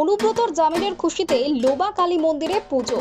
অনুব্রতর জামিনের খুশিতে লোবা কালী মন্দিরে পুজো।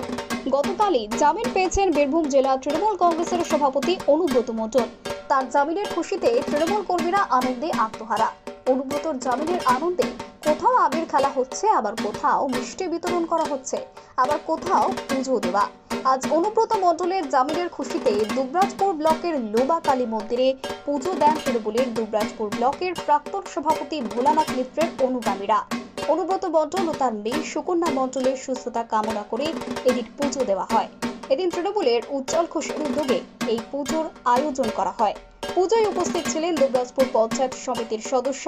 গতকালই জামিন পেয়েছেন বীরভূম জেলা তৃণমূল কংগ্রেসের সভাপতি অনুব্রত মণ্ডল। তার জামিনের খুশিতে তৃণমূল কর্মীরা আনন্দে আত্মহারা। অনুব্রতর জামিনের আনন্দে কোথাও আবির খেলা হচ্ছে, আবার কোথাও মিষ্টি বিতরণ করা হচ্ছে, আবার কোথাও পুজো দেওয়া। আজ অনুব্রত মণ্ডলের জামিনের খুশিতে দুবরাজপুর ব্লকের লোবা কালী মন্দিরে পুজো দেন তৃণমূলের দুবরাজপুর ব্লকের প্রাক্তন সভাপতি ভোলানাথ মিত্রের অনুগামীরা। অনুব্রত মণ্ডল ও তার মেয়ে সুকন্যা মণ্ডলের সুস্থতা কামনা করে এদিন পুজো দেওয়া হয়। এদিন তৃণমূলের উজ্জ্বল ঘোষের উদ্যোগে এই পুজোর আয়োজন করা হয়। পূজায় উপস্থিত ছিলেন দুবরাজপুর পঞ্চায়েত সমিতির সদস্য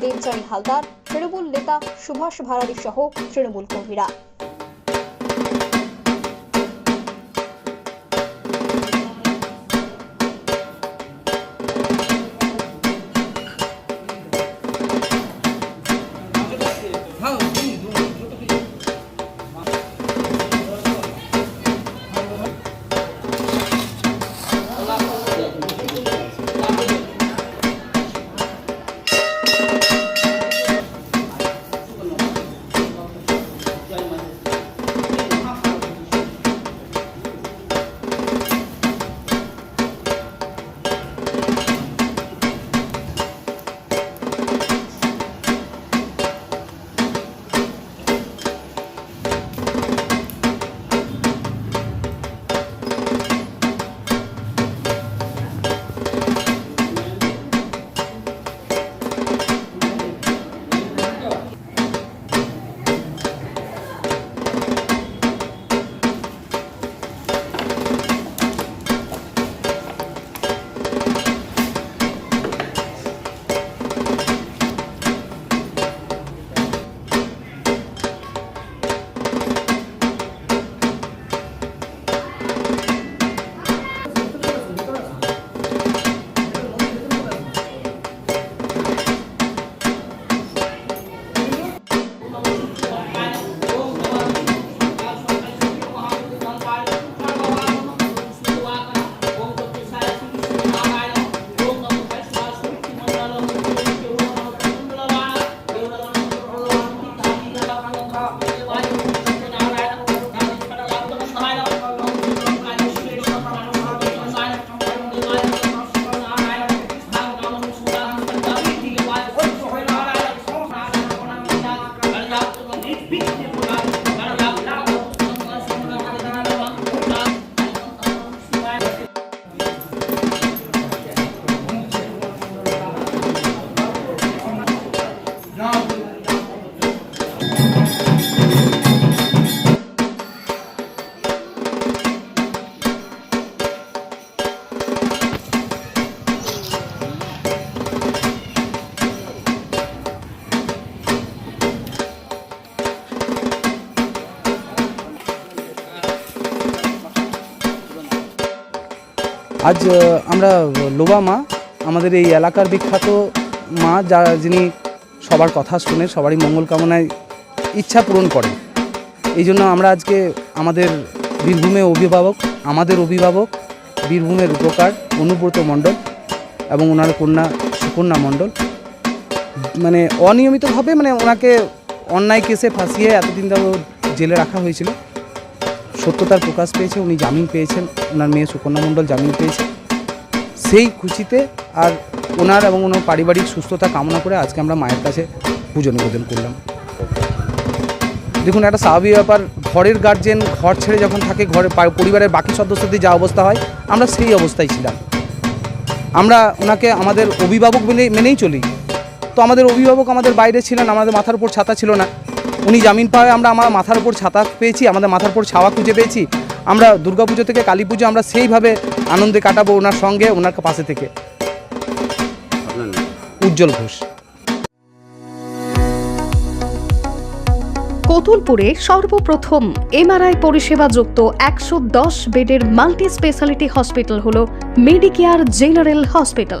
দেবজানী হালদার, তৃণমূল নেতা সুভাষ ভারারি সহ তৃণমূল কর্মীরা। Thank you. আজ আমরা লোবা মা, আমাদের এই এলাকার বিখ্যাত মা, যা, যিনি সবার কথা শুনে, সবারই মঙ্গল কামনায় ইচ্ছা পূরণ করেন। এই জন্য আমরা আজকে আমাদের বীরভূমে অভিভাবক, আমাদের অভিভাবক, বীরভূমের উপকার অনুব্রত মণ্ডল এবং ওনার কন্যা সুকন্যা মণ্ডল। মানে অনিয়মিতভাবে মানে ওনাকে অন্যায় কেসে ফাঁসিয়ে এতদিন ধরে জেলে রাখা হয়েছিল। সত্যতার প্রকাশ পেয়েছে, উনি জামিন পেয়েছেন, ওনার মেয়ে সুকন্যা মণ্ডল জামিন পেয়েছে। সেই খুশিতে আর ওনার এবং ওনার পারিবারিক সুস্থতা কামনা করে আজকে আমরা মায়ের কাছে পুজো নিবেদন করলাম। দেখুন, একটা স্বাভাবিক ব্যাপার, ঘরের গার্জেন ঘর ছেড়ে যখন থাকে, ঘরে পরিবারের বাকি সদস্যদের যা অবস্থা হয়, আমরা সেই অবস্থায় ছিলাম। আমরা ওনাকে আমাদের অভিভাবক মেনে মেনেই চলি। তো আমাদের অভিভাবক আমাদের বাইরে ছিলেন, আমাদের মাথার উপর ছাতা ছিল না। উনি জামিন পাওয়ায় আমরা আমার মাথার উপর ছাতা পেয়েছি আমাদের মাথার উপর ছাওয়া খুঁজে পেয়েছি। আমরা দুর্গাপুজো থেকে কালী পুজো আমরা সেইভাবে আনন্দে কাটাবো ওনার সঙ্গে ওনার পাশে থেকে। উজ্জ্বল ঘোষ। কতুলপুরে সর্বপ্রথম এমআরআই পরিষেবা যুক্ত একশো দশ বেডের মাল্টি স্পেশালিটি হসপিটাল হল মেডিকেয়ার জেনারেল হসপিটাল।